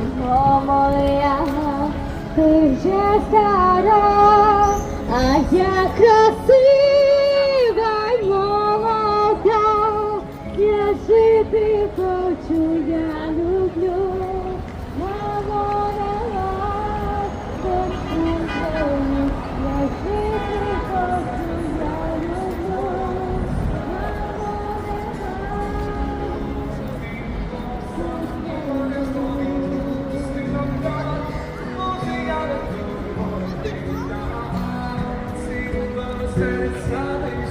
О, моя, ти вже стара, а я красива й молода, я жити хочу, я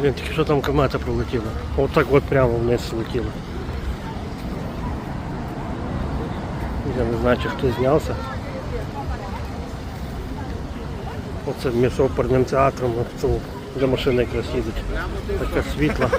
Блин, тільки що там комата комета Вот так вот прямо вниз летіла. Я не знаю, чи хто знялся. Оце між оперним театром, де машини якраз їдуть. Таке світло.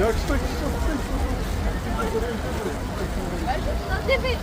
Yakışmak istiyorum. Ben şunu nasıl ettim?